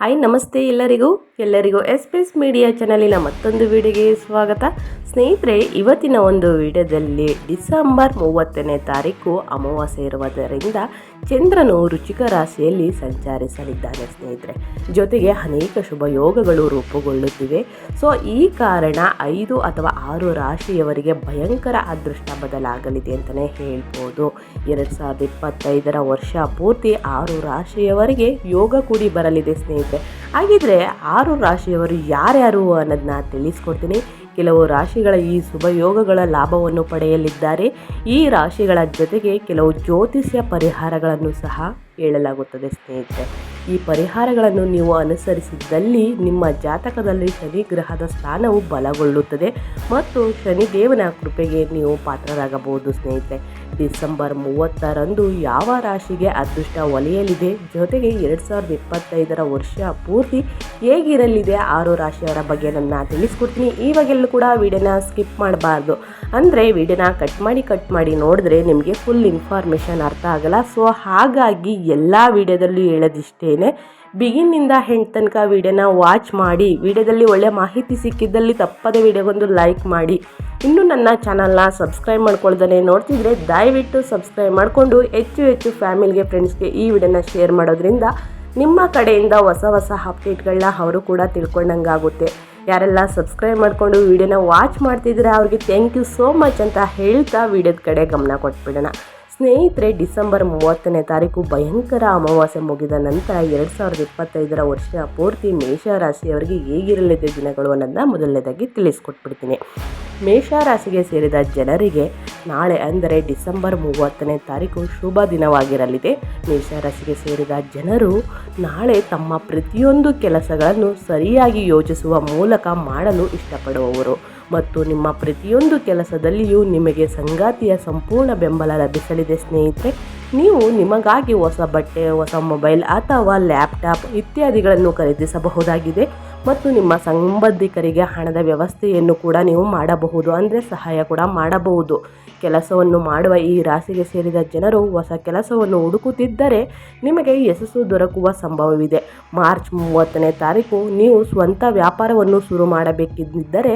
Hi ನಮಸ್ತೆ ಎಲ್ಲರಿಗೂ. ಎಲ್ಲರಿಗೂ ಎಸ್ ಪಿ ಎಸ್ ಮೀಡಿಯಾ ಚಾನಲಿನ ಮತ್ತೊಂದು ವಿಡಿಯೋಗೆ ಸ್ವಾಗತ. ಸ್ನೇಹಿತರೆ, ಇವತ್ತಿನ ಒಂದು ವಿಡಿಯೋದಲ್ಲಿ ಡಿಸೆಂಬರ್ ಮೂವತ್ತನೇ ತಾರೀಕು ಅಮಾವಾಸ್ಯೆ ಇರುವುದರಿಂದ ಚಂದ್ರನು ರುಚಿಕ ರಾಶಿಯಲ್ಲಿ ಸಂಚರಿಸಲಿದ್ದಾನೆ ಸ್ನೇಹಿತರೆ. ಜೊತೆಗೆ ಅನೇಕ ಶುಭ ಯೋಗಗಳು ರೂಪುಗೊಳ್ಳುತ್ತಿವೆ. ಸೊ, ಈ ಕಾರಣ ಐದು ಅಥವಾ ಆರು ರಾಶಿಯವರಿಗೆ ಭಯಂಕರ ಅದೃಷ್ಟ ಬದಲಾಗಲಿದೆ ಅಂತಲೇ ಹೇಳ್ಬೋದು. ಎರಡು ಸಾವಿರದ ಇಪ್ಪತ್ತೈದರ ವರ್ಷ ಪೂರ್ತಿ ಆರು ರಾಶಿಯವರಿಗೆ ಯೋಗ ಕೂಡಿ ಬರಲಿದೆ ಸ್ನೇಹಿತರೆ. ಹಾಗಿದ್ರೆ ಆರು ರಾಶಿಯವರು ಯಾರ್ಯಾರು ಅನ್ನೋದನ್ನ ತಿಳಿಸ್ಕೊಡ್ತೀನಿ. ಕೆಲವು ರಾಶಿಗಳ ಈ ಶುಭ ಯೋಗಗಳ ಲಾಭವನ್ನು ಪಡೆಯಲಿದ್ದಾರೆ. ಈ ರಾಶಿಗಳ ಜೊತೆಗೆ ಕೆಲವು ಜ್ಯೋತಿಷ್ಯ ಪರಿಹಾರಗಳನ್ನು ಸಹ ಹೇಳಲಾಗುತ್ತದೆ ಸ್ನೇಹಿತರೆ. ಈ ಪರಿಹಾರಗಳನ್ನು ನೀವು ಅನುಸರಿಸಿದ್ದಲ್ಲಿ ನಿಮ್ಮ ಜಾತಕದಲ್ಲಿ ಶನಿ ಗ್ರಹದ ಸ್ಥಾನವು ಬಲಗೊಳ್ಳುತ್ತದೆ ಮತ್ತು ಶನಿದೇವನ ಕೃಪೆಗೆ ನೀವು ಪಾತ್ರರಾಗಬಹುದು ಸ್ನೇಹಿತರೆ. ಡಿಸೆಂಬರ್ ಮೂವತ್ತರಂದು ಯಾವ ರಾಶಿಗೆ ಅದೃಷ್ಟ ಒಲೆಯಲಿದೆ ಜೊತೆಗೆ ಎರಡು ಸಾವಿರದ ಇಪ್ಪತ್ತೈದರ ವರ್ಷ ಪೂರ್ತಿ ಹೇಗಿರಲಿದೆ? ಆರು ರಾಶಿಯವರ ಬಗ್ಗೆ ನನ್ನ ತಿಳಿಸ್ಕೊಡ್ತೀನಿ. ಇವಾಗೆಲ್ಲೂ ಕೂಡ ವಿಡಿಯೋನ ಸ್ಕಿಪ್ ಮಾಡಬಾರ್ದು. ಅಂದರೆ ವಿಡಿಯೋನ ಕಟ್ ಮಾಡಿ ಕಟ್ ಮಾಡಿ ನೋಡಿದ್ರೆ ನಿಮಗೆ ಫುಲ್ ಇನ್ಫಾರ್ಮೇಷನ್ ಅರ್ಥ ಆಗಲ್ಲ. ಸೊ ಹಾಗಾಗಿ ಎಲ್ಲ ವಿಡಿಯೋದಲ್ಲೂ ಹೇಳೋದಿಷ್ಟೇ ಬಿಗಿನ್ನಿಂದ ಹೆಂಡ್ ತನಕ ವಿಡಿಯೋನ ವಾಚ್ ಮಾಡಿ, ವಿಡಿಯೋದಲ್ಲಿ ಒಳ್ಳೆಯ ಮಾಹಿತಿ ಸಿಕ್ಕಿದ್ದಲ್ಲಿ ತಪ್ಪದೆ ವಿಡಿಯೋಗೊಂದು ಲೈಕ್ ಮಾಡಿ. ಇನ್ನೂ ನನ್ನ ಚಾನಲ್ನ ಸಬ್ಸ್ಕ್ರೈಬ್ ಮಾಡ್ಕೊಳ್ದೇ ನೋಡ್ತಿದ್ರೆ ದಯವಿಟ್ಟು ಸಬ್ಸ್ಕ್ರೈಬ್ ಮಾಡಿಕೊಂಡು ಹೆಚ್ಚು ಹೆಚ್ಚು ಫ್ಯಾಮಿಲಿಗೆ ಫ್ರೆಂಡ್ಸ್ಗೆ ಈ ವಿಡಿಯೋನ ಶೇರ್ ಮಾಡೋದ್ರಿಂದ ನಿಮ್ಮ ಕಡೆಯಿಂದ ಹೊಸ ಹೊಸ ಅಪ್ಡೇಟ್ಗಳನ್ನ ಅವರು ಕೂಡ ತಿಳ್ಕೊಂಡಂಗಾಗುತ್ತೆ. ಯಾರೆಲ್ಲ ಸಬ್ಸ್ಕ್ರೈಬ್ ಮಾಡಿಕೊಂಡು ವಿಡಿಯೋನ ವಾಚ್ ಮಾಡ್ತಿದ್ರೆ ಅವ್ರಿಗೆ ಥ್ಯಾಂಕ್ ಯು ಸೋ ಮಚ್ ಅಂತ ಹೇಳ್ತಾ ವಿಡಿಯೋದ ಕಡೆ ಗಮನ ಕೊಟ್ಬಿಡೋಣ. ಸ್ನೇಹಿತರೆ, ಡಿಸೆಂಬರ್ ಮೂವತ್ತನೇ ತಾರೀಕು ಭಯಂಕರ ಅಮಾವಾಸ್ಯೆ ಮುಗಿದ ನಂತರ ಎರಡು ಸಾವಿರದ ಇಪ್ಪತ್ತೈದರ ವರ್ಷ ಪೂರ್ತಿ ಮೇಷರಾಶಿಯವರಿಗೆ ಹೇಗಿರಲಿದೆ ದಿನಗಳು ಅನ್ನೋದನ್ನ ಮೊದಲನೇದಾಗಿ ತಿಳಿಸ್ಕೊಟ್ಬಿಡ್ತೀನಿ. ಮೇಷರಾಶಿಗೆ ಸೇರಿದ ಜನರಿಗೆ ನಾಳೆ ಅಂದರೆ ಡಿಸೆಂಬರ್ ಮೂವತ್ತನೇ ತಾರೀಕು ಶುಭ ದಿನವಾಗಿರಲಿದೆ. ಮೇಷರಾಶಿಗೆ ಸೇರಿದ ಜನರು ನಾಳೆ ತಮ್ಮ ಪ್ರತಿಯೊಂದು ಕೆಲಸಗಳನ್ನು ಸರಿಯಾಗಿ ಯೋಚಿಸುವ ಮೂಲಕ ಮಾಡಲು ಇಷ್ಟಪಡುವವರು. ಮತ್ತು ನಿಮ್ಮ ಪ್ರತಿಯೊಂದು ಕೆಲಸದಲ್ಲಿಯೂ ನಿಮಗೆ ಸಂಗಾತಿಯ ಸಂಪೂರ್ಣ ಬೆಂಬಲ ಲಭಿಸಲಿದೆ ಸ್ನೇಹಿತರೆ. ನೀವು ನಿಮಗಾಗಿ ಹೊಸ ಬಟ್ಟೆ, ಹೊಸ ಮೊಬೈಲ್ ಅಥವಾ ಲ್ಯಾಪ್ಟಾಪ್ ಇತ್ಯಾದಿಗಳನ್ನು ಖರೀದಿಸಬಹುದಾಗಿದೆ ಮತ್ತು ನಿಮ್ಮ ಸಂಬಂಧಿಕರಿಗೆ ಹಣದ ವ್ಯವಸ್ಥೆಯನ್ನು ಕೂಡ ನೀವು ಮಾಡಬಹುದು ಅಂದರೆ ಸಹಾಯ ಕೂಡ ಮಾಡಬಹುದು. ಕೆಲಸವನ್ನು ಮಾಡುವ ಈ ರಾಶಿಗೆ ಸೇರಿದ ಜನರು ಹೊಸ ಕೆಲಸವನ್ನು ಹುಡುಕುತ್ತಿದ್ದರೆ ನಿಮಗೆ ಯಶಸ್ಸು ದೊರಕುವ ಸಂಭವವಿದೆ. ಮಾರ್ಚ್ ಮೂವತ್ತನೇ ತಾರೀಕು ನೀವು ಸ್ವಂತ ವ್ಯಾಪಾರವನ್ನು ಶುರು ಮಾಡಬೇಕಿದ್ದರೆ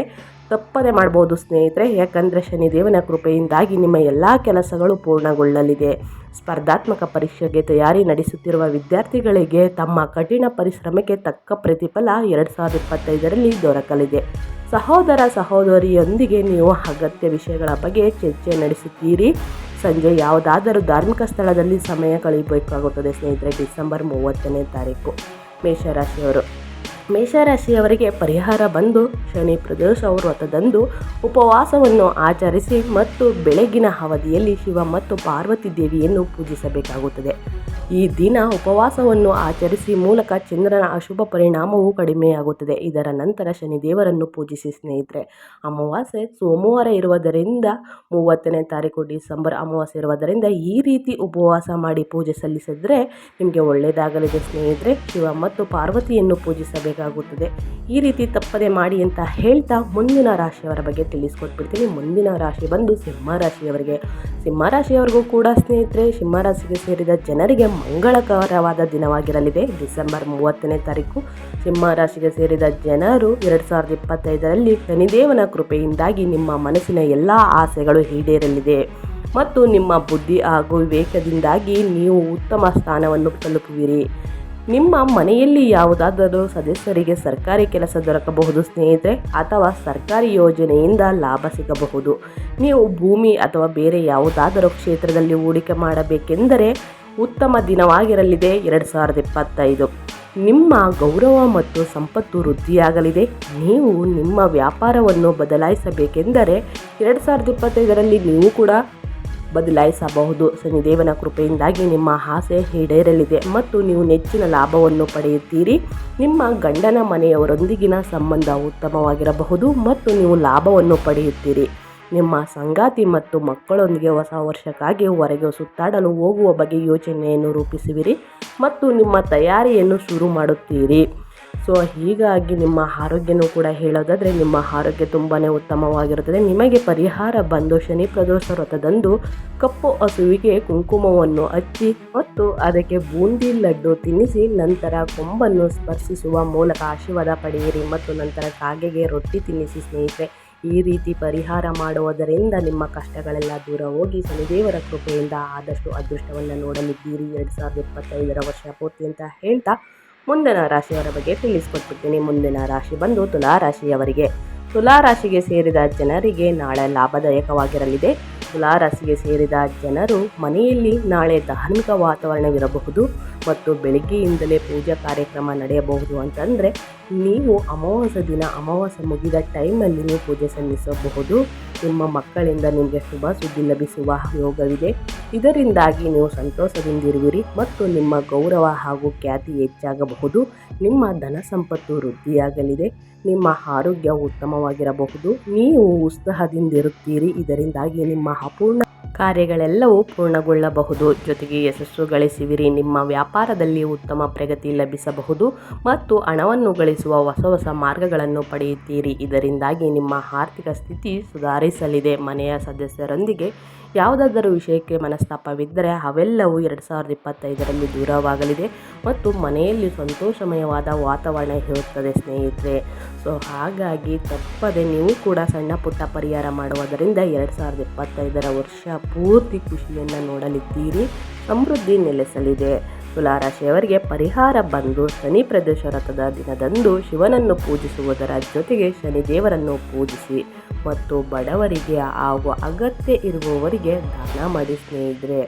ತಪ್ಪದೆ ಮಾಡ್ಬೋದು ಸ್ನೇಹಿತರೆ, ಯಾಕಂದರೆ ಶನಿದೇವನ ಕೃಪೆಯಿಂದಾಗಿ ನಿಮ್ಮ ಎಲ್ಲ ಕೆಲಸಗಳು ಪೂರ್ಣಗೊಳ್ಳಲಿದೆ. ಸ್ಪರ್ಧಾತ್ಮಕ ಪರೀಕ್ಷೆಗೆ ತಯಾರಿ ನಡೆಸುತ್ತಿರುವ ವಿದ್ಯಾರ್ಥಿಗಳಿಗೆ ತಮ್ಮ ಕಠಿಣ ಪರಿಶ್ರಮಕ್ಕೆ ತಕ್ಕ ಪ್ರತಿಫಲ ಎರಡು ಸಾವಿರದ ಇಪ್ಪತ್ತೈದರಲ್ಲಿ ದೊರಕಲಿದೆ. ಸಹೋದರ ಸಹೋದರಿಯೊಂದಿಗೆ ನೀವು ಅಗತ್ಯ ವಿಷಯಗಳ ಬಗ್ಗೆ ಚರ್ಚೆ ನಡೆಸುತ್ತೀರಿ. ಸಂಜೆ ಯಾವುದಾದರೂ ಧಾರ್ಮಿಕ ಸ್ಥಳದಲ್ಲಿ ಸಮಯ ಕಳೆಯಬೇಕಾಗುತ್ತದೆ ಸ್ನೇಹಿತರೆ, ಡಿಸೆಂಬರ್ ಮೂವತ್ತನೇ ತಾರೀಕು. ಮೇಷರಾಶಿಯವರು ಮೇಷರಾಶಿಯವರಿಗೆ ಪರಿಹಾರ ಬಂದು ಶನಿ ಪ್ರದೋಷ ವ್ರತದಂದು ಉಪವಾಸವನ್ನು ಆಚರಿಸಿ ಮತ್ತು ಬೆಳಗಿನ ಅವಧಿಯಲ್ಲಿ ಶಿವ ಮತ್ತು ಪಾರ್ವತಿ ದೇವಿಯನ್ನು ಪೂಜಿಸಬೇಕಾಗುತ್ತದೆ. ಈ ದಿನ ಉಪವಾಸವನ್ನು ಆಚರಿಸಿ ಮೂಲಕ ಚಂದ್ರನ ಅಶುಭ ಪರಿಣಾಮವು ಕಡಿಮೆಯಾಗುತ್ತದೆ. ಇದರ ನಂತರ ಶನಿದೇವರನ್ನು ಪೂಜಿಸಿ ಸ್ನೇಹಿತರೆ, ಅಮಾವಾಸ್ಯೆ ಸೋಮವಾರ ಇರುವುದರಿಂದ ಮೂವತ್ತನೇ ತಾರೀಕು ಡಿಸೆಂಬರ್ ಅಮಾವಾಸ್ಯೆ ಇರುವುದರಿಂದ ಈ ರೀತಿ ಉಪವಾಸ ಮಾಡಿ ಪೂಜೆ ಸಲ್ಲಿಸಿದರೆ ನಿಮಗೆ ಒಳ್ಳೆಯದಾಗಲಿದೆ ಸ್ನೇಹಿತರೆ. ಶಿವ ಮತ್ತು ಪಾರ್ವತಿಯನ್ನು ಪೂಜಿಸಬೇಕಾಗುತ್ತದೆ. ಈ ರೀತಿ ತಪ್ಪದೆ ಮಾಡಿ ಅಂತ ಹೇಳ್ತಾ ಮುಂದಿನ ರಾಶಿಯವರ ಬಗ್ಗೆ ತಿಳಿಸ್ಕೊಟ್ಬಿಡ್ತೀನಿ. ಮುಂದಿನ ರಾಶಿ ಬಂದು ಸಿಂಹ ರಾಶಿಯವರಿಗೆ. ಸಿಂಹ ರಾಶಿಯವರಿಗೂ ಕೂಡ ಸ್ನೇಹಿತರೆ, ಸಿಂಹ ರಾಶಿಗೆ ಸೇರಿದ ಜನರಿಗೆ ಮಂಗಳಕರವಾದ ದಿನವಾಗಿರಲಿದೆ. ಡಿಸೆಂಬರ್ ಮೂವತ್ತನೇ ತಾರೀಕು ಸಿಂಹ ರಾಶಿಗೆ ಸೇರಿದ ಜನರು ಎರಡು ಸಾವಿರದ ಇಪ್ಪತ್ತೈದರಲ್ಲಿ ಶನಿದೇವನ ಕೃಪೆಯಿಂದಾಗಿ ನಿಮ್ಮ ಮನಸ್ಸಿನ ಎಲ್ಲ ಆಸೆಗಳು ಈಡೇರಲಿದೆ. ಮತ್ತು ನಿಮ್ಮ ಬುದ್ಧಿ ಹಾಗೂ ವಿವೇಕದಿಂದಾಗಿ ನೀವು ಉತ್ತಮ ಸ್ಥಾನವನ್ನು ತಲುಪುವಿರಿ. ನಿಮ್ಮ ಮನೆಯಲ್ಲಿ ಯಾವುದಾದರೂ ಸದಸ್ಯರಿಗೆ ಸರ್ಕಾರಿ ಕೆಲಸ ದೊರಕಬಹುದು ಸ್ನೇಹಿತರೆ, ಅಥವಾ ಸರ್ಕಾರಿ ಯೋಜನೆಯಿಂದ ಲಾಭ ಸಿಗಬಹುದು. ನೀವು ಭೂಮಿ ಅಥವಾ ಬೇರೆ ಯಾವುದಾದರೂ ಕ್ಷೇತ್ರದಲ್ಲಿ ಹೂಡಿಕೆ ಮಾಡಬೇಕೆಂದರೆ ಉತ್ತಮ ದಿನವಾಗಿರಲಿದೆ ಎರಡು ಸಾವಿರದ ಇಪ್ಪತ್ತೈದು. ನಿಮ್ಮ ಗೌರವ ಮತ್ತು ಸಂಪತ್ತು ವೃದ್ಧಿಯಾಗಲಿದೆ. ನೀವು ನಿಮ್ಮ ವ್ಯಾಪಾರವನ್ನು ಬದಲಾಯಿಸಬೇಕೆಂದರೆ ಎರಡು ಸಾವಿರದ ಇಪ್ಪತ್ತೈದರಲ್ಲಿ ನೀವು ಕೂಡ ಬದಲಾಯಿಸಬಹುದು. ಶನಿದೇವನ ಕೃಪೆಯಿಂದಾಗಿ ನಿಮ್ಮ ಆಸೆ ಈಡೇರಲಿದೆ ಮತ್ತು ನೀವು ನೆಚ್ಚಿನ ಲಾಭವನ್ನು ಪಡೆಯುತ್ತೀರಿ. ನಿಮ್ಮ ಗಂಡನ ಮನೆಯವರೊಂದಿಗಿನ ಸಂಬಂಧ ಉತ್ತಮವಾಗಿರಬಹುದು ಮತ್ತು ನೀವು ಲಾಭವನ್ನು ಪಡೆಯುತ್ತೀರಿ. ನಿಮ್ಮ ಸಂಗಾತಿ ಮತ್ತು ಮಕ್ಕಳೊಂದಿಗೆ ಹೊಸ ವರ್ಷಕ್ಕಾಗಿ ಹೊರಗೆ ಸುತ್ತಾಡಲು ಹೋಗುವ ಬಗ್ಗೆ ಯೋಚನೆಯನ್ನು ರೂಪಿಸುವಿರಿ ಮತ್ತು ನಿಮ್ಮ ತಯಾರಿಯನ್ನು ಶುರು ಮಾಡುತ್ತೀರಿ. ಸೊ, ಹೀಗಾಗಿ ನಿಮ್ಮ ಆರೋಗ್ಯನೂ ಕೂಡ ಹೇಳೋದಾದರೆ ನಿಮ್ಮ ಆರೋಗ್ಯ ತುಂಬಾ ಉತ್ತಮವಾಗಿರುತ್ತದೆ. ನಿಮಗೆ ಪರಿಹಾರ ಬಂದು ಶನಿ ಪ್ರದೋಷ ವ್ರತದಂದು ಕಪ್ಪು ಹಸುವಿಗೆ ಕುಂಕುಮವನ್ನು ಹಚ್ಚಿ ಮತ್ತು ಅದಕ್ಕೆ ಬೂಂದಿ ಲಡ್ಡು ತಿನ್ನಿಸಿ ನಂತರ ಕೊಂಬನ್ನು ಸ್ಪರ್ಶಿಸುವ ಮೂಲಕ ಆಶೀರ್ವಾದ ಪಡೆಯಿರಿ ಮತ್ತು ನಂತರ ಕಾಗೆಗೆ ರೊಟ್ಟಿ ತಿನ್ನಿಸಿ ಸ್ನೇಹಿತರೆ. ಈ ರೀತಿ ಪರಿಹಾರ ಮಾಡುವುದರಿಂದ ನಿಮ್ಮ ಕಷ್ಟಗಳೆಲ್ಲ ದೂರ ಹೋಗಿ ಶನಿದೇವರ ಕೃಪೆಯಿಂದ ಆದಷ್ಟು ಅದೃಷ್ಟವನ್ನು ನೋಡಲಿದ್ದೀರಿ. ಎರಡು ಸಾವಿರದ ಇಪ್ಪತ್ತೈದರ ವರ್ಷ ಪೂರ್ತಿ ಅಂತ ಹೇಳ್ತಾ ಮುಂದಿನ ರಾಶಿಯವರ ಬಗ್ಗೆ ತಿಳಿಸ್ಕೊಟ್ಬಿಡ್ತೀನಿ. ಮುಂದಿನ ರಾಶಿ ಬಂದು ತುಲಾ ರಾಶಿಯವರಿಗೆ ತುಲಾ ರಾಶಿಗೆ ಸೇರಿದ ಜನರಿಗೆ ನಾಳೆ ಲಾಭದಾಯಕವಾಗಿರಲಿದೆ. ತುಲಾ ರಾಶಿಗೆ ಸೇರಿದ ಜನರು ಮನೆಯಲ್ಲಿ ನಾಳೆ ಧಾರ್ಮಿಕ ವಾತಾವರಣವಿರಬಹುದು ಮತ್ತು ಬೆಳಗ್ಗೆಯಿಂದಲೇ ಪೂಜಾ ಕಾರ್ಯಕ್ರಮ ನಡೆಯಬಹುದು ಅಂತಂದರೆ ನೀವು ಅಮಾವಾಸ್ಯೆ ದಿನ, ಅಮಾವಾಸ್ಯೆ ಮುಗಿದ ಟೈಮಲ್ಲಿ ನೀವು ಪೂಜೆ ಸಲ್ಲಿಸಬಹುದು. ನಿಮ್ಮ ಮಕ್ಕಳಿಂದ ನಿಮಗೆ ಶುಭ ಸುದ್ದಿ ಲಭಿಸುವ ಯೋಗವಿದೆ. ಇದರಿಂದಾಗಿ ನೀವು ಸಂತೋಷದಿಂದಿರುವಿರಿ ಮತ್ತು ನಿಮ್ಮ ಗೌರವ ಹಾಗೂ ಖ್ಯಾತಿ ಹೆಚ್ಚಾಗಬಹುದು. ನಿಮ್ಮ ಧನ ಸಂಪತ್ತು ವೃದ್ಧಿಯಾಗಲಿದೆ. ನಿಮ್ಮ ಆರೋಗ್ಯ ಉತ್ತಮವಾಗಿರಬಹುದು. ನೀವು ಉತ್ಸಾಹದಿಂದಿರುತ್ತೀರಿ. ಇದರಿಂದಾಗಿ ನಿಮ್ಮ ಅಪೂರ್ಣ ಕಾರ್ಯಗಳೆಲ್ಲವೂ ಪೂರ್ಣಗೊಳ್ಳಬಹುದು. ಜೊತೆಗೆ ಯಶಸ್ಸು ಗಳಿಸುವಿರಿ. ನಿಮ್ಮ ವ್ಯಾಪಾರದಲ್ಲಿ ಉತ್ತಮ ಪ್ರಗತಿ ಲಭಿಸಬಹುದು ಮತ್ತು ಹಣವನ್ನು ಗಳಿಸುವ ಹೊಸ ಹೊಸ ಮಾರ್ಗಗಳನ್ನು ಪಡೆಯುತ್ತೀರಿ. ಇದರಿಂದಾಗಿ ನಿಮ್ಮ ಆರ್ಥಿಕ ಸ್ಥಿತಿ ಸುಧಾರಿಸಲಿದೆ. ಮನೆಯ ಸದಸ್ಯರೊಂದಿಗೆ ಯಾವುದಾದರೂ ವಿಷಯಕ್ಕೆ ಮನಸ್ತಾಪವಿದ್ದರೆ ಅವೆಲ್ಲವೂ ಎರಡು ಸಾವಿರದ ಇಪ್ಪತ್ತೈದರಲ್ಲಿ ದೂರವಾಗಲಿದೆ ಮತ್ತು ಮನೆಯಲ್ಲಿ ಸಂತೋಷಮಯವಾದ ವಾತಾವರಣ ಇರುತ್ತದೆ, ಸ್ನೇಹಿತರೆ. ಸೊ, ಹಾಗಾಗಿ ತಪ್ಪದೆ ನೀವು ಕೂಡ ಸಣ್ಣ ಪುಟ್ಟ ಪರಿಹಾರ ಮಾಡುವುದರಿಂದ ಎರಡು ಸಾವಿರದ ಇಪ್ಪತ್ತೈದರ ವರ್ಷ ಪೂರ್ತಿ ಖುಷಿಯನ್ನು ನೋಡಲಿದ್ದೀರಿ, ಸಮೃದ್ಧಿ ನೆಲೆಸಲಿದೆ. ತುಲಾರಾಶಿಯವರಿಗೆ ಪರಿಹಾರ ಬಂದು ಶನಿ ಪ್ರದೇಶ ರಥದ ದಿನದಂದು ಶಿವನನ್ನು ಪೂಜಿಸುವುದರ ಜೊತೆಗೆ ಶನಿದೇವರನ್ನು ಪೂಜಿಸಿ ಮತ್ತು ಬಡವರಿಗೆ ಹಾಗೂ ಅಗತ್ಯ ಇರುವವರಿಗೆ ದಾನ ಮಾಡಿ ಸ್ನೇಹಿತರೆ,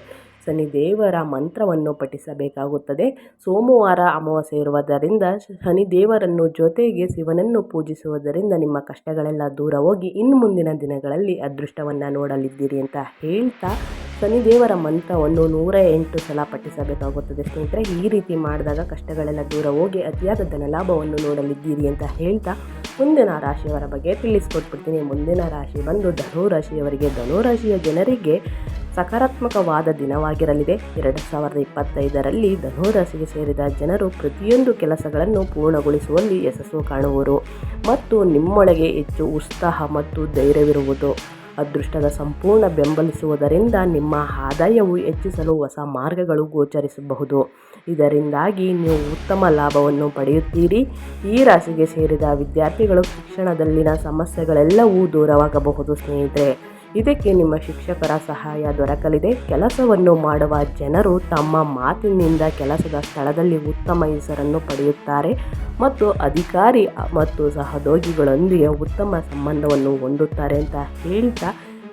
ಶನಿದೇವರ ಮಂತ್ರವನ್ನು ಪಠಿಸಬೇಕಾಗುತ್ತದೆ. ಸೋಮವಾರ ಅಮಾವಾಸ್ಯೆ ಇರುವುದರಿಂದ ಶನಿದೇವರನ್ನು ಜೊತೆಗೆ ಶಿವನನ್ನು ಪೂಜಿಸುವುದರಿಂದ ನಿಮ್ಮ ಕಷ್ಟಗಳೆಲ್ಲ ದೂರ ಹೋಗಿ ಇನ್ನು ಮುಂದಿನ ದಿನಗಳಲ್ಲಿ ಅದೃಷ್ಟವನ್ನು ನೋಡಲಿದ್ದೀರಿ ಅಂತ ಹೇಳ್ತಾ ಶನಿದೇವರ ಮಂತ್ರವನ್ನು ನೂರ ಎಂಟು ಸಲ ಪಠಿಸಬೇಕಾಗುತ್ತದೆ ಸ್ನೇಹಿತರೆ. ಈ ರೀತಿ ಮಾಡಿದಾಗ ಕಷ್ಟಗಳೆಲ್ಲ ದೂರ ಹೋಗಿ ಅತಿಯಾದ ಧನಲಾಭವನ್ನು ನೋಡಲಿದ್ದೀರಿ ಅಂತ ಹೇಳ್ತಾ ಮುಂದಿನ ರಾಶಿಯವರ ಬಗ್ಗೆ ತಿಳಿಸ್ಕೊಟ್ಬಿಡ್ತೀನಿ. ಮುಂದಿನ ರಾಶಿ ಬಂದು ಧನುರಾಶಿಯವರಿಗೆ ಧನುರಾಶಿಯ ಜನರಿಗೆ ಸಕಾರಾತ್ಮಕವಾದ ದಿನವಾಗಿರಲಿದೆ. ಎರಡು ಸಾವಿರದ ಇಪ್ಪತ್ತೈದರಲ್ಲಿ ಧನುರಾಶಿಗೆ ಸೇರಿದ ಜನರು ಪ್ರತಿಯೊಂದು ಕೆಲಸಗಳನ್ನು ಪೂರ್ಣಗೊಳಿಸುವಲ್ಲಿ ಯಶಸ್ಸು ಕಾಣುವರು ಮತ್ತು ನಿಮ್ಮೊಳಗೆ ಹೆಚ್ಚು ಉತ್ಸಾಹ ಮತ್ತು ಧೈರ್ಯವಿರುವುದು. ಅದೃಷ್ಟದ ಸಂಪೂರ್ಣ ಬೆಂಬಲಿಸುವುದರಿಂದ ನಿಮ್ಮ ಆದಾಯವು ಹೆಚ್ಚಿಸಲು ಹೊಸ ಮಾರ್ಗಗಳು ಗೋಚರಿಸಬಹುದು. ಇದರಿಂದಾಗಿ ನೀವು ಉತ್ತಮ ಲಾಭವನ್ನು ಪಡೆಯುತ್ತೀರಿ. ಈ ರಾಶಿಗೆ ಸೇರಿದ ವಿದ್ಯಾರ್ಥಿಗಳು ಶಿಕ್ಷಣದಲ್ಲಿನ ಸಮಸ್ಯೆಗಳೆಲ್ಲವೂ ದೂರವಾಗಬಹುದು ಸ್ನೇಹಿತರೆ. ಇದಕ್ಕೆ ನಿಮ್ಮ ಶಿಕ್ಷಕರ ಸಹಾಯ ದೊರಕಲಿದೆ. ಕೆಲಸವನ್ನು ಮಾಡುವ ಜನರು ತಮ್ಮ ಮಾತಿನಿಂದ ಕೆಲಸದ ಸ್ಥಳದಲ್ಲಿ ಉತ್ತಮ ಹೆಸರನ್ನು ಪಡೆಯುತ್ತಾರೆ ಮತ್ತು ಅಧಿಕಾರಿ ಮತ್ತು ಸಹೋದ್ಯೋಗಿಗಳೊಂದಿಗೆ ಉತ್ತಮ ಸಂಬಂಧವನ್ನು ಹೊಂದುತ್ತಾರೆ ಅಂತ ಹೇಳ್ತಾ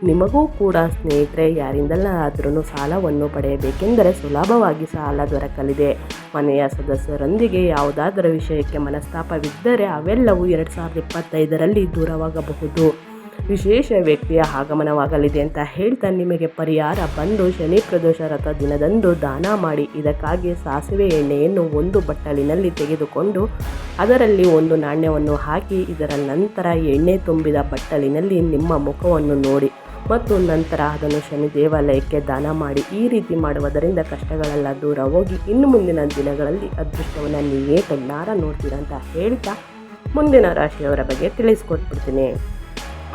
ನಿಮಗೂ ಕೂಡ ಸ್ನೇಹಿತರೆ ಯಾರಿಂದಲಾದ್ರೂ ಸಾಲವನ್ನು ಪಡೆಯಬೇಕೆಂದರೆ ಸುಲಭವಾಗಿ ಸಾಲ ದೊರಕಲಿದೆ. ಮನೆಯ ಸದಸ್ಯರೊಂದಿಗೆ ಯಾವುದಾದರೂ ವಿಷಯಕ್ಕೆ ಮನಸ್ತಾಪವಿದ್ದರೆ ಅವೆಲ್ಲವೂ ಎರಡು ಸಾವಿರದ ಇಪ್ಪತ್ತೈದರಲ್ಲಿ ದೂರವಾಗಬಹುದು. ವಿಶೇಷ ವ್ಯಕ್ತಿಯ ಆಗಮನವಾಗಲಿದೆ ಅಂತ ಹೇಳ್ತಾ ನಿಮಗೆ ಪರಿಹಾರ ಬಂದು ಶನಿ ಪ್ರದೋಷ ರಥ ದಿನದಂದು ದಾನ ಮಾಡಿ ಇದಕ್ಕಾಗಿ ಸಾಸಿವೆ ಎಣ್ಣೆಯನ್ನು ಒಂದು ಬಟ್ಟಲಿನಲ್ಲಿ ತೆಗೆದುಕೊಂಡು ಅದರಲ್ಲಿ ಒಂದು ನಾಣ್ಯವನ್ನು ಹಾಕಿ ಇದರ ನಂತರ ಎಣ್ಣೆ ತುಂಬಿದ ಬಟ್ಟಲಿನಲ್ಲಿ ನಿಮ್ಮ ಮುಖವನ್ನು ನೋಡಿ ಮತ್ತು ನಂತರ ಅದನ್ನು ಶನಿ ದೇವಾಲಯಕ್ಕೆ ದಾನ ಮಾಡಿ ಈ ರೀತಿ ಮಾಡುವುದರಿಂದ ಕಷ್ಟಗಳೆಲ್ಲ ದೂರ ಹೋಗಿ ಇನ್ನು ಮುಂದಿನ ದಿನಗಳಲ್ಲಿ ಅದೃಷ್ಟವನ್ನು ನೀವೇ ಕಣ್ಣಾರ ನೋಡ್ತೀರಾ ಅಂತ ಹೇಳ್ತಾ ಮುಂದಿನ ರಾಶಿಯವರ ಬಗ್ಗೆ ತಿಳಿಸ್ಕೊಟ್ಬಿಡ್ತೀನಿ.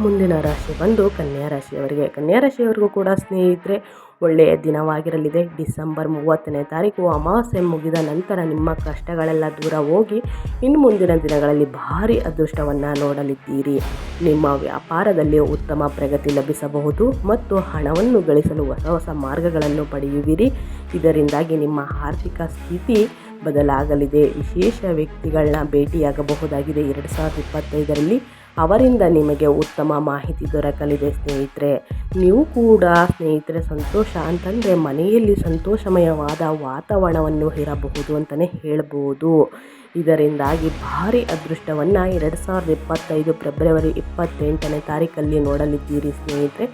ಮುಂದಿನ ರಾಶಿ ಬಂದು ಕನ್ಯಾ ರಾಶಿಯವರಿಗೆ. ಕನ್ಯಾ ರಾಶಿಯವರಿಗೂ ಕೂಡ ಸ್ನೇಹಿತರೆ, ಒಳ್ಳೆಯ ದಿನವಾಗಿರಲಿದೆ. ಡಿಸೆಂಬರ್ ಮೂವತ್ತನೇ ತಾರೀಕು ಅಮಾವಾಸ್ಯೆ ಮುಗಿದ ನಂತರ ನಿಮ್ಮ ಕಷ್ಟಗಳೆಲ್ಲ ದೂರ ಹೋಗಿ ಇನ್ನು ಮುಂದಿನ ದಿನಗಳಲ್ಲಿ ಭಾರಿ ಅದೃಷ್ಟವನ್ನು ನೋಡಲಿದ್ದೀರಿ. ನಿಮ್ಮ ವ್ಯಾಪಾರದಲ್ಲಿ ಉತ್ತಮ ಪ್ರಗತಿ ಲಭಿಸಬಹುದು ಮತ್ತು ಹಣವನ್ನು ಗಳಿಸಲು ಹೊಸ ಹೊಸ ಮಾರ್ಗಗಳನ್ನು ಪಡೆಯುವಿರಿ. ಇದರಿಂದಾಗಿ ನಿಮ್ಮ ಆರ್ಥಿಕ ಸ್ಥಿತಿ ಬದಲಾಗಲಿದೆ. ವಿಶೇಷ ವ್ಯಕ್ತಿಗಳನ್ನ ಭೇಟಿಯಾಗಬಹುದಾಗಿದೆ. ಎರಡು ಸಾವಿರದ ಇಪ್ಪತ್ತೈದರಲ್ಲಿ ಅವರಿಂದ ನಿಮಗೆ ಉತ್ತಮ ಮಾಹಿತಿ ದೊರಕಲಿದೆ ಸ್ನೇಹಿತರೆ. ನೀವು ಕೂಡ ಸ್ನೇಹಿತರೆ ಸಂತೋಷ ಅಂತಂದರೆ ಮನೆಯಲ್ಲಿ ಸಂತೋಷಮಯವಾದ ವಾತಾವರಣವನ್ನು ಇರಬಹುದು ಅಂತಲೇ ಹೇಳಬಹುದು ಇದರಿಂದಾಗಿ ಭಾರಿ ಅದೃಷ್ಟವನ್ನು ಎರಡು ಸಾವಿರದ ಇಪ್ಪತ್ತೈದು ಫೆಬ್ರವರಿ ಇಪ್ಪತ್ತೆಂಟನೇ ತಾರೀಕಲ್ಲಿ ನೋಡಲಿದ್ದೀರಿ ಸ್ನೇಹಿತರೆ.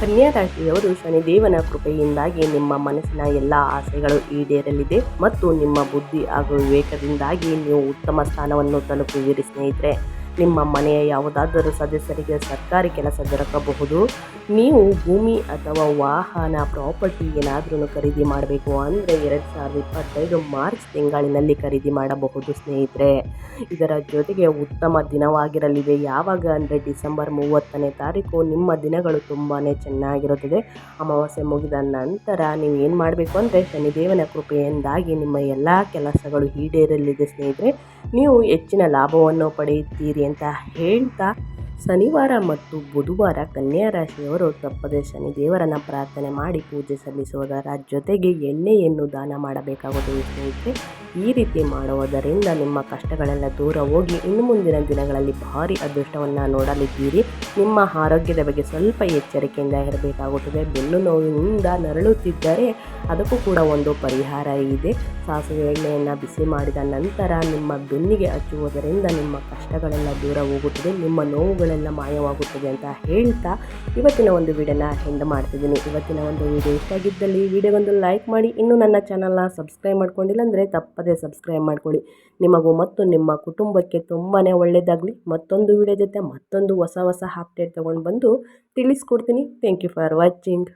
ಕನ್ಯಾ ರಾಶಿಯವರು ಶನಿದೇವನ ಕೃಪೆಯಿಂದಾಗಿ ನಿಮ್ಮ ಮನಸ್ಸಿನ ಎಲ್ಲ ಆಸೆಗಳು ಈಡೇರಲಿದೆ ಮತ್ತು ನಿಮ್ಮ ಬುದ್ಧಿ ಹಾಗೂ ವಿವೇಕದಿಂದಾಗಿ ನೀವು ಉತ್ತಮ ಸ್ಥಾನವನ್ನು ತಲುಪುವಿರಿ ಸ್ನೇಹಿತರೆ. ನಿಮ್ಮ ಮನೆಯ ಯಾವುದಾದರೂ ಸದಸ್ಯರಿಗೆ ಸರ್ಕಾರಿ ಕೆಲಸ ದೊರಕಬಹುದು. ನೀವು ಭೂಮಿ ಅಥವಾ ವಾಹನ, ಪ್ರಾಪರ್ಟಿ ಏನಾದ್ರೂ ಖರೀದಿ ಮಾಡಬೇಕು ಅಂದರೆ ಎರಡು ಸಾವಿರದ ಇಪ್ಪತ್ತೈದು ಮಾರ್ಚ್ ತಿಂಗಳಿನಲ್ಲಿ ಖರೀದಿ ಮಾಡಬಹುದು ಸ್ನೇಹಿತರೆ. ಇದರ ಜೊತೆಗೆ ಉತ್ತಮ ದಿನವಾಗಿರಲಿವೆ ಯಾವಾಗ ಅಂದರೆ ಡಿಸೆಂಬರ್ ಮೂವತ್ತನೇ ತಾರೀಕು. ನಿಮ್ಮ ದಿನಗಳು ತುಂಬಾ ಚೆನ್ನಾಗಿರುತ್ತದೆ. ಅಮಾವಾಸ್ಯೆ ಮುಗಿದ ನಂತರ ನೀವು ಏನು ಮಾಡಬೇಕು ಅಂದರೆ ಶನಿದೇವನ ಕೃಪೆಯಿಂದಾಗಿ ನಿಮ್ಮ ಎಲ್ಲ ಕೆಲಸಗಳು ಈಡೇರಲಿದೆ ಸ್ನೇಹಿತರೆ. ನೀವು ಹೆಚ್ಚಿನ ಲಾಭವನ್ನು ಪಡೆಯುತ್ತೀರಿ ಅಂತ ಹೇಳ್ತಾ ಶನಿವಾರ ಮತ್ತು ಬುಧವಾರ ಕನ್ಯಾ ರಾಶಿಯವರು ತಪ್ಪದೆ ಶನಿದೇವರನ್ನ ಪ್ರಾರ್ಥನೆ ಮಾಡಿ ಪೂಜೆ ಸಲ್ಲಿಸುವುದರ ಜೊತೆಗೆ ಎಣ್ಣೆಯನ್ನು ದಾನ ಮಾಡಬೇಕಾಗುತ್ತದೆ ಸ್ನೇಹಿತರೆ, ಈ ರೀತಿ ಮಾಡುವುದರಿಂದ ನಿಮ್ಮ ಕಷ್ಟಗಳೆಲ್ಲ ದೂರ ಹೋಗಿ ಇನ್ನು ಮುಂದಿನ ದಿನಗಳಲ್ಲಿ ಭಾರಿ ಅದೃಷ್ಟವನ್ನು ನೋಡಲಿದ್ದೀರಿ. ನಿಮ್ಮ ಆರೋಗ್ಯದ ಬಗ್ಗೆ ಸ್ವಲ್ಪ ಎಚ್ಚರಿಕೆಯಿಂದ ಇರಬೇಕಾಗುತ್ತದೆ. ಬೆನ್ನು ನೋವಿನಿಂದ ನರಳುತ್ತಿದ್ದರೆ ಅದಕ್ಕೂ ಕೂಡ ಒಂದು ಪರಿಹಾರ ಇದೆ. ಸಾಸಿವೆ ಎಣ್ಣೆಯನ್ನು ಬಿಸಿ ಮಾಡಿದ ನಂತರ ನಿಮ್ಮ ಬೆನ್ನಿಗೆ ಹಚ್ಚುವುದರಿಂದ ನಿಮ್ಮ ಕಷ್ಟಗಳೆಲ್ಲ ದೂರ ಹೋಗುತ್ತದೆ. ನಿಮ್ಮ ನೋವುಗಳೆಲ್ಲ ಮಾಯವಾಗುತ್ತದೆ ಅಂತ ಹೇಳ್ತಾ ಇವತ್ತಿನ ಒಂದು ವಿಡಿಯೋನ ಹೆಂಡ್ ಮಾಡ್ತಿದ್ದೀನಿ. ಇವತ್ತಿನ ಒಂದು ವಿಡಿಯೋ ಇಷ್ಟ ಆಗಿದ್ದಲ್ಲಿ ವಿಡಿಯೋಗೊಂದು ಲೈಕ್ ಮಾಡಿ. ಇನ್ನೂ ನನ್ನ ಚಾನಲ್ನ ಸಬ್ಸ್ಕ್ರೈಬ್ ಮಾಡ್ಕೊಂಡಿಲ್ಲ ಅಂದರೆ ತಪ್ಪದೇ ಸಬ್ಸ್ಕ್ರೈಬ್ ಮಾಡ್ಕೊಳ್ಳಿ. ನಿಮಗೂ ಮತ್ತು ನಿಮ್ಮ ಕುಟುಂಬಕ್ಕೆ ತುಂಬಾ ಒಳ್ಳೆಯದಾಗಲಿ ಮತ್ತೊಂದು ವಿಡಿಯೋ ಜೊತೆ ಮತ್ತೊಂದು ಹೊಸ ಹೊಸ ಅಪ್ಡೇಟ್ ತೊಗೊಂಡು ಬಂದು ತಿಳಿಸ್ಕೊಡ್ತೀನಿ. Thank you for watching